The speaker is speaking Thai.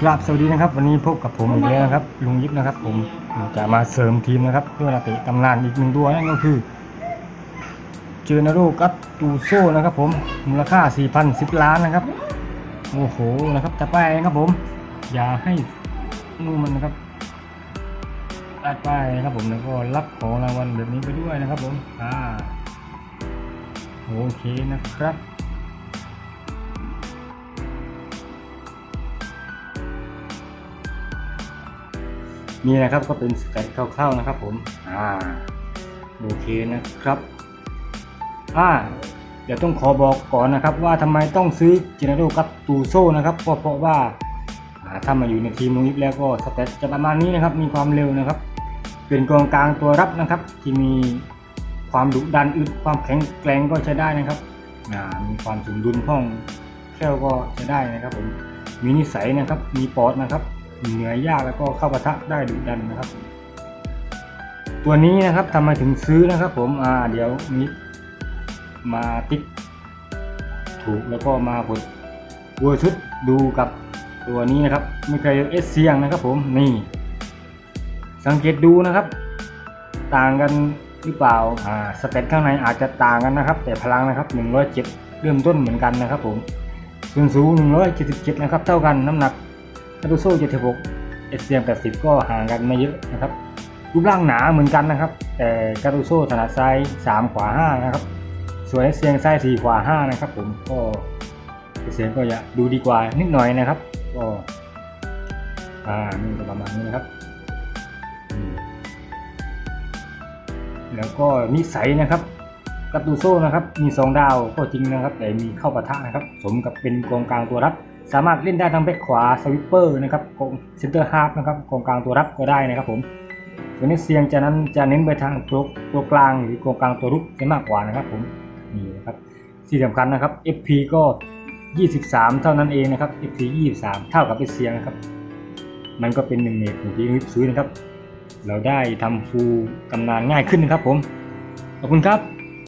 ครับสวัสดีนะครับ วันนี้พบกับผมอีกแล้วนะครับ ลุงยิปนะครับ ผมจะมาเสริมทีมนะครับด้วยนักเตะตำนานอีกหนึ่งตัวนั่นก็คือเจอนาโรกัตตูโซนะครับผมมูลค่า 4,010 ล้านนะครับโอ้โหนะครับจะไปนะครับผม อย่าให้นู่นมันนะครับได้ไปนะครับผมแล้วก็รับของรางวัลแบบนี้ไปด้วยนะครับผมอ่าโอเคนะครับ นี่นะครับก็เป็นสเต็ปคร่าวๆนะครับผมอ่าโอเคนะครับอ่าเดี๋ยวต้องขอบอกก่อนนะครับ ว่าทำไมต้องซื้อเจเนโรกับตูโซนะครับก็เพราะว่าอ่าถ้ามาอยู่ในทีมนุ้งแล้วก็สเต็ปจะประมาณนี้นะครับ มีความเร็วนะครับ เป็นกองกลางตัวรับนะครับ ที่มีความดุดันอึดความแข็งแกร่งก็ใช้ได้นะครับอ่ามีความสมดุลคล่องแคล่ก็ใช้ได้นะครับผมมีนิสัยนะครับ มีปอดนะครับ เหนือยากแล้วก็เข้าปะทะได้ดุดันนะครับ ตัวนี้นะครับทำไมถึงซื้อนะครับ ผมอ่าเดี๋ยวนี้มาติ๊กถูกแล้วก็มากดวัวชุดดูกับตัวนี้นะครับไม่เคยเอสเซียงนะครับ ผมนี่ สังเกตดูนะครับ ต่างกันหรือเปล่าอ่าสเตตข้างในอาจจะต่างกันนะครับ แต่พลังนะครับ107เริ่มต้นเหมือนกันนะครับ ผมส่วนสูง177นะครับ เท่ากันน้ำหนัก คาตูโซ่76เอสเซียง80 ก็ห่างกันไม่เยอะนะครับ รูปร่างหนาเหมือนกันนะครับ แต่คาตูโซ่ถนัดซ้าย 3 ขวา 5 นะครับ ส่วนเอสเซียงซ้าย 4 ขวา 5 นะครับผมก็เอสเซียงก็จะดูดีกว่านิดหน่อยนะครับ ก็อ่านี่ประมาณนี้นะครับแล้วก็นิสัยนะครับกัตตูโซ่นะครับ มี 2 ดาวก็จริงนะครับ แต่มีเข้าปะทะนะครับ สมกับเป็นกองกลางตัวรับ สามารถเล่นได้ทั้งแบ็คขวาสวิปเปอร์นะครับกองเซนเตอร์ฮาร์ฟนะครับกองกลางตัวรับก็ได้นะครับผมส่วนนี้เซียงจะนั้นจะเน้นไปทางตัวตัวกลางหรือกองกลางตัวรุกจะมากกว่านะครับผมนี่นะครับที่สำคัญนะครับ FP ก็ 23 เท่านั้นเองนะครับ FP 23 เท่ากับเอเซียงนะครับมันก็เป็นหนึ่งในของที่วิบซื้อนะครับ เราได้ทำฟูลตำนานง่ายขึ้นนะครับผม ขอบคุณครับ